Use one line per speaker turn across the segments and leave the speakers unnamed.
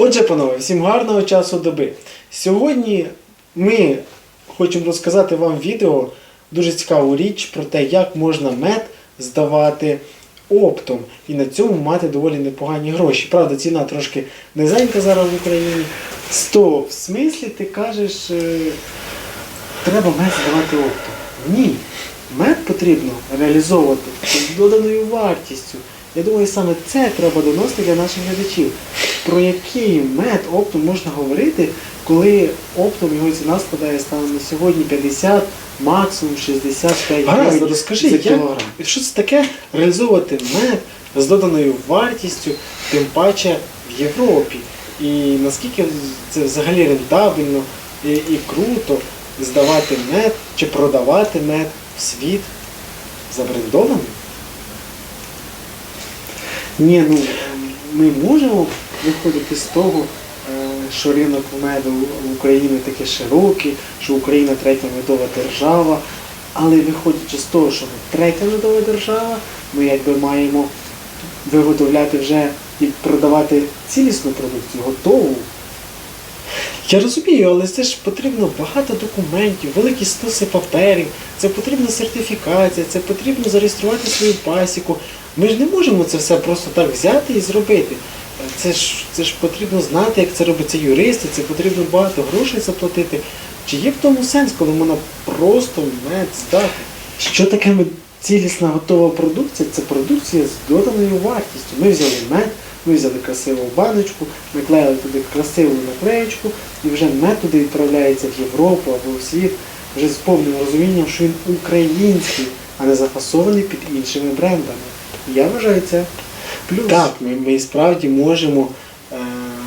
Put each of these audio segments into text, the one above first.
Отже, панове, всім гарного часу доби. Сьогодні ми хочемо розказати вам відео, дуже цікаву річ про те, як можна мед здавати оптом і на цьому мати доволі непогані гроші. Правда, ціна трошки низенька зараз в Україні. Сто, в смислі ти кажеш, е, треба мед здавати оптом. Ні. Мед потрібно реалізовувати з доданою вартістю. Я думаю, саме це треба доносити для наших глядачів. Про який мед оптом можна говорити, коли оптом його ціна складає станом на сьогодні 50, максимум 65
Гаразд,
гривень
розкажи,
за
як-
кілограм. Що це таке реалізовувати мед з доданою вартістю, тим паче в Європі. І наскільки це взагалі рентабельно і, і круто здавати мед чи продавати мед в світ забрендований? Ні, ну ми можемо виходити з того, е, що ринок меду в Україні такий широкий, що Україна третя медова держава. Але виходячи з того, що ми третя медова держава, ми якби маємо виготовляти вже і продавати цілісну продукцію, готову. Я розумію, але це ж потрібно багато документів, великі стоси паперів, це потрібна сертифікація, це потрібно зареєструвати свою пасіку. Ми ж не можемо це все просто так взяти і зробити. Це ж, це ж потрібно знати, як це робиться юристи, це потрібно багато грошей заплатити. Чи є в тому сенс, коли можна просто мед здати? Що таке цілісна готова продукція? Це продукція з доданою вартістю. Ми взяли мед, ми взяли красиву баночку, наклеїли туди красиву наклеєчку, і вже мед туди відправляється в Європу або в світ вже з повним розумінням, що він український, а не зафасований під іншими брендами. Я вважаю це плюс. Так, ми, ми справді можемо е,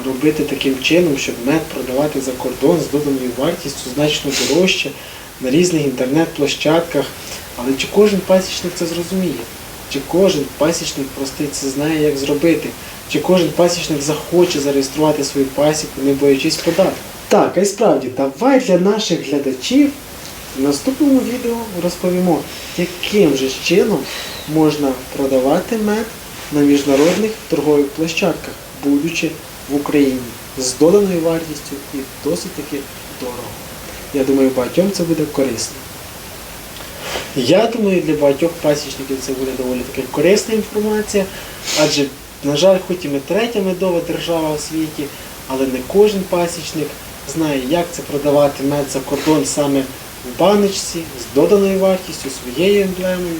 робити таким чином, щоб мед продавати за кордон з доданою вартістю значно дорожче на різних інтернет-площадках. Але чи кожен пасічник це зрозуміє? Чи кожен пасічник простий це знає, як зробити? Чи кожен пасічник захоче зареєструвати свою пасіку, не боячись податку? Так, а й справді, давай для наших глядачів в наступному відео розповімо, яким же чином можна продавати мед на міжнародних торгових площадках, будучи в Україні з доданою вартістю і досить таки дорого. Я думаю, багатьом це буде корисно. Я думаю, для багатьох пасічників це буде доволі таки корисна інформація, адже, на жаль, хоч і ми третя медова держава у світі, але не кожен пасічник знає, як це продавати мед за кордон саме в баночці, з доданою вартістю, своєю емблемою.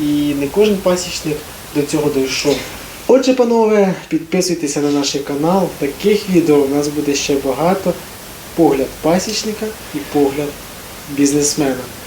І не кожен пасічник до цього дійшов. Отже, панове, підписуйтеся на наш канал. Таких відео у нас буде ще багато. Погляд пасічника і погляд бізнесмена.